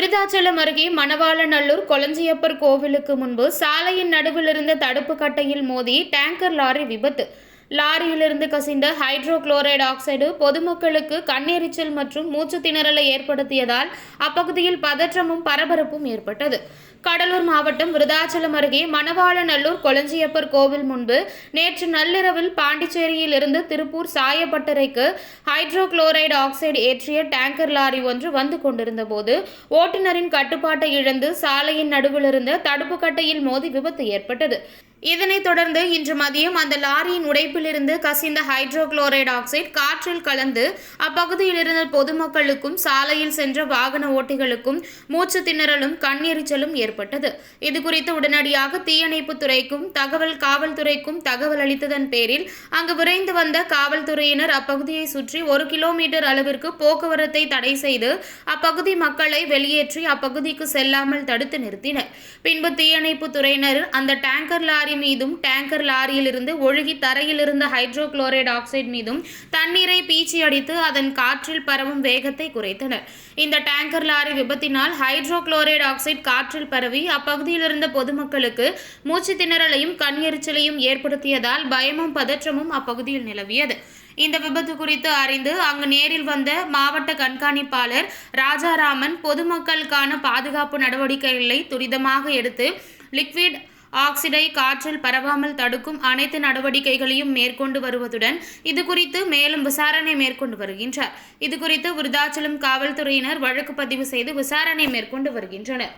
விருதாச்சலம் அருகே மணவாளநல்லூர் கொளஞ்சியப்பர் கோவிலுக்கு முன்பு சாலையின் நடுவில் இருந்த தடுப்பு கட்டையில் மோதி டேங்கர் லாரி விபத்து. லாரியிலிருந்து கசிந்த ஹைட்ரோகுளோரைடு ஆக்சைடு பொதுமக்களுக்கு கண்ணெரிச்சல் மற்றும் மூச்சு திணறலை ஏற்படுத்தியதால் அப்பகுதியில் பதற்றமும் பரபரப்பும் ஏற்பட்டது. கடலூர் மாவட்டம் விருதாச்சலம் அருகே மணவாளநல்லூர் கொளஞ்சியப்பர் கோவில் முன்பு நேற்று நள்ளிரவில் பாண்டிச்சேரியில் இருந்து திருப்பூர் சாயப்பட்டறைக்கு ஹைட்ரோகுளோரைடு ஆக்சைடு ஏற்றிய டேங்கர் லாரி ஒன்று வந்து கொண்டிருந்த போது ஓட்டுநரின் கட்டுப்பாட்டை இழந்து சாலையின் நடுவில் இருந்த தடுப்பு கட்டையில் மோதி விபத்து ஏற்பட்டது. இதனைத் தொடர்ந்து இன்று மதியம் அந்த லாரியின் உடைப்பிலிருந்து கசிந்த ஹைட்ரோகுளோரைடு ஆக்சைடு காற்றில் கலந்து அப்பகுதியில் இருந்த பொதுமக்களுக்கும் சாலையில் சென்ற வாகன ஓட்டிகளுக்கும் மூச்சு திணறலும் கண்ணெரிச்சலும் ஏற்பட்டது. இதுகுறித்து உடனடியாக தீயணைப்பு துறைக்கும் தகவல் காவல்துறைக்கும் தகவல் அளித்ததன் பேரில் அங்கு விரைந்து வந்த காவல்துறையினர் அப்பகுதியை சுற்றி ஒரு கிலோமீட்டர் அளவிற்கு போக்குவரத்தை தடை செய்து அப்பகுதி மக்களை வெளியேற்றி அப்பகுதிக்கு செல்லாமல் தடுத்து நிறுத்தினர். பின்பு தீயணைப்பு துறையினர் அந்த டேங்கர் லாரி மீதும் டேங்கர் லாரியிலிருந்து ஒழுகி தரையில் இருந்த ஹைட்ரோகுளோரைடு ஆக்சைடு மீதும் தண்ணீரை பீச்சி அடித்து அதன் காற்றில் பரவும் வேகத்தை குறைத்தனர். இந்த டேங்கர் லாரி விபத்தினால் ஹைட்ரோகுளோரைடு ஆக்சைடு காற்றில் பரவி அப்பகுதியில் இருந்த பொதுமக்களுக்கு மூச்சு திணறலையும் கண் எரிச்சலையும் ஏற்படுத்தியதால் பயமும் பதற்றமும் அப்பகுதியில் நிலவியது. இந்த விபத்து குறித்து அறிந்து அங்கு நேரில் வந்த மாவட்ட கண்காணிப்பாளர் ராஜாராமன் பொதுமக்களுக்கான பாதுகாப்பு நடவடிக்கைகளை துரிதமாக எடுத்து லிக்விட் ஆக்சிடை காற்றில் பரவாமல் தடுக்கும் அனைத்து நடவடிக்கைகளையும் மேற்கொண்டு வருவதுடன் இது குறித்து மேலும் விசாரணை மேற்கொண்டு வருகின்றார். இது குறித்து விருதாச்சலம் காவல்துறையினர் வழக்கு பதிவு செய்து விசாரணை மேற்கொண்டு வருகின்றனர்.